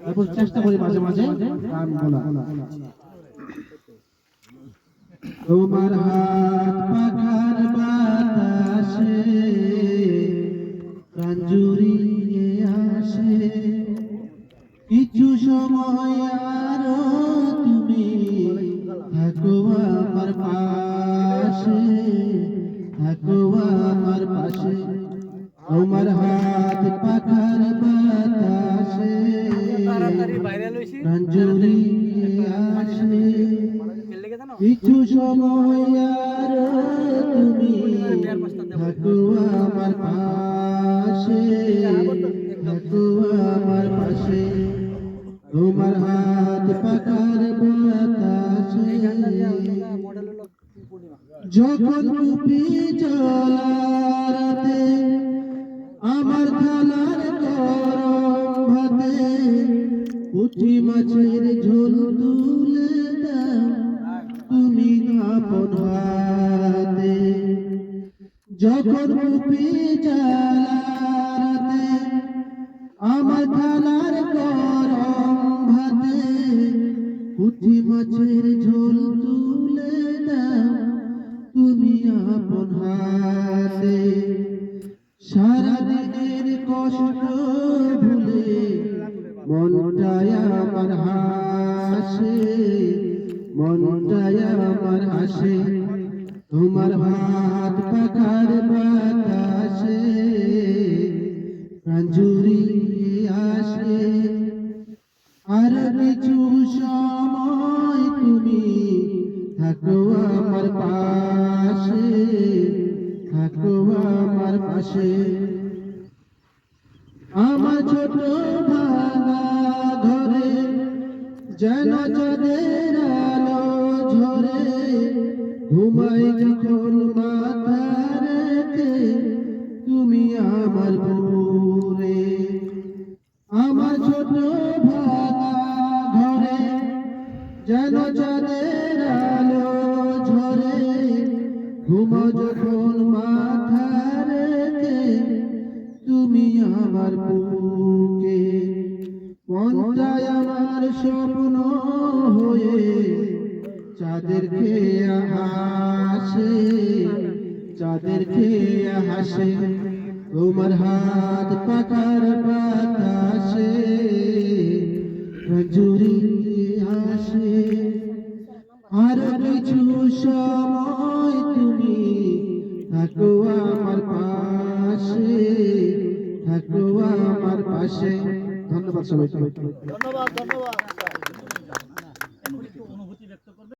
তারপর চেষ্টা করি মাঝে মাঝে। গান বলা তোমার হাত বাতাসে কাঞ্জুরিয়ে আসে। কিছু সময় আরও তুমি থাকো আমার পাশে, থাকো আমার পাশে। কিছু সময় আর তুমি আমার পাশে আমার পাশে। তোমার হাত পাকার বাতাসে। যখন জলারাতে আমার থালার গরম ভাতে মাছের ঝোল যখন কুপি জলারাতে আমার থালার গরম ভাতে পুঁটি মাছের ঝোল তুলে দাও, তুমি আপন হাতে। সারা দিনের কষ্ট ভুলে মনটায় আমার হাসে মনটায় আমার হাসে। তোমার হাত পাখার বাতাসে রাঞ্জুরি আসে। আর কিছু সময় তুমি থাকো আমার পাশে, থাকো আমার পাশে। আমার ছোট ভাঙা ঘরে যেন যাদের আলো ঝরে ঘুমাই যখন মাথা রেখে, তুমি আমার পুরে আমার ছোট ভাঙা ঘরে, যেন যাদের আলো ঝরে। ঘুমো যখন মাথা রেখে, তুমি আমার বুকে মনটায় আমার স্বপ্ন হয়ে চাঁদেরকে হাসে চাঁদেরকে হাসে, তোমার হাত পাকার বাতাসে রঞ্জুরি আসে আর কিছু সময় তুমি থাকো আমার পাশে, থাকো আমার পাশে। ধন্যবাদ সবাইকে। ধন্যবাদ ধন্যবাদ।